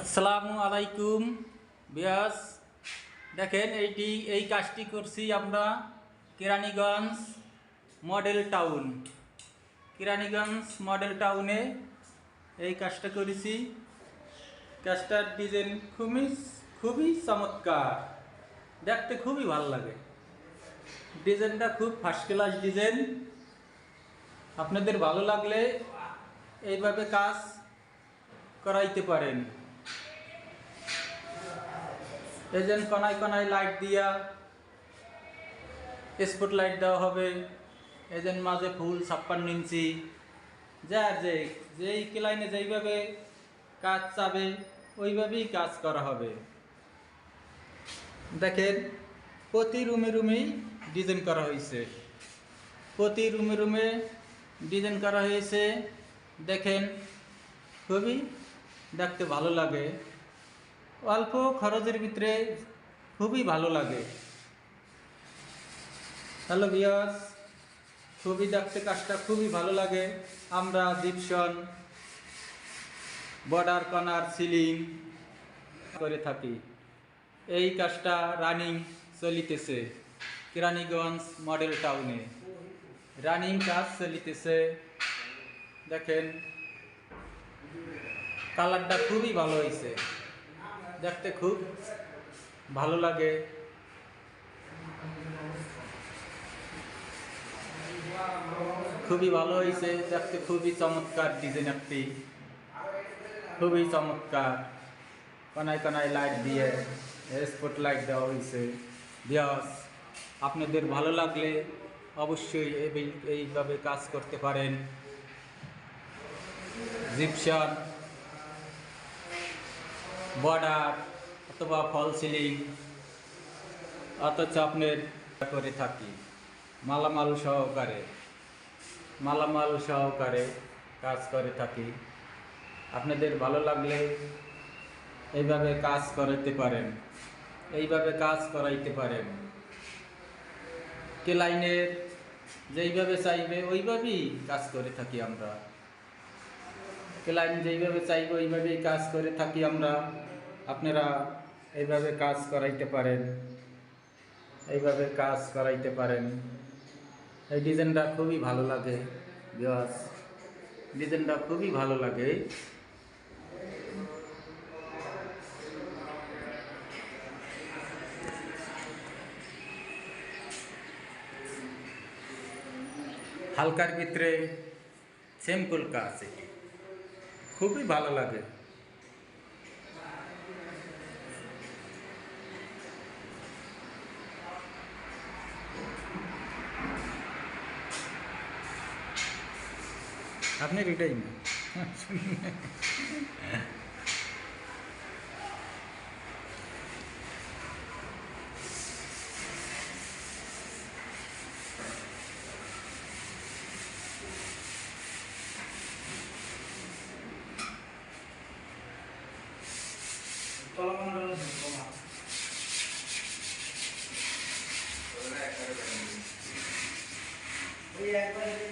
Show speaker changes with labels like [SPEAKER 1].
[SPEAKER 1] আসসালামু আলাইকুম বিয়াস। দেখেন এইটি, এই কাজটি করছি আমরা Keraniganj model town. Keraniganj model টাউনে এই কাজটা করেছি। কাজটার ডিজাইন খুবই খুবই চমৎকার। দেখতে খুবই ভালো লাগে। ডিজাইনটা খুব ফার্স্ট ক্লাস ডিজাইন। আপনাদের ভালো লাগলে এইভাবে কাজ করাইতে পারেন। এজেন কনায় কনায় লাইট দিয়া স্পট লাইট দেওয়া হবে। এজেন মাঝে ফুল ছাপ্পান্ন ইঞ্চি। যার যে, যেই ক্লাইনে যেইভাবে কাজ চাবে, ওইভাবেই কাজ করা হবে। দেখেন, প্রতি রুমে রুমেই ডিজাইন করা হয়েছে। প্রতি রুমে রুমে ডিজাইন করা হয়েছে। দেখেন, খুবই দেখতে ভালো লাগে। অল্প খরচের ভিতরে খুবই ভালো লাগে। হ্যালো বিয়াস ছবি দেখতে কাজটা খুবই ভালো লাগে। আমরা জিপসন বর্ডার কনার সিলিং করে থাকি। এই কাজটা রানিং চলিতেছে কেরানীগঞ্জ মডেল টাউনে। রানিং কাজ চলিতেছে। দেখেন, কালারটা খুবই ভালো হয়েছে দেখতে খুব ভালো লাগে। খুবই ভালো হয়েছে, দেখতে খুবই চমৎকার ডিজাইন একটি। খুবই চমৎকার। কনায় কনায় লাইট দিয়ে স্পট লাইট দেওয়া হয়েছে। বিয়াস আপনাদের ভালো লাগলে অবশ্যই এই- এইভাবে কাজ করতে পারেন। জিপশন বর্ডার অথবা ফল সিলিং অথচ আপনার করে থাকি। মালামাল সহকারে মালামাল সহকারে কাজ করে থাকি। আপনাদের ভালো লাগলে এইভাবে কাজ করাইতে পারেন, এইভাবে কাজ করাইতে পারেন। কে লাইনের, যেইভাবে চাইবে, ওইভাবেই কাজ করে থাকি আমরা। ক্লায়েন্ট যেইভাবে চাইবে ওইভাবেই কাজ করে থাকি আমরা। আপনারা এইভাবে কাজ করাইতে পারেন। এইভাবে কাজ করাইতে পারেন। এই ডিজাইনটা খুবই ভালো লাগে বিকজ ডিজাইনটা খুবই ভালো লাগে। হালকার ভিতরে সিম্পল কাজ এটি খুবই ভালো লাগে আপনি এটাই Yeah,
[SPEAKER 2] but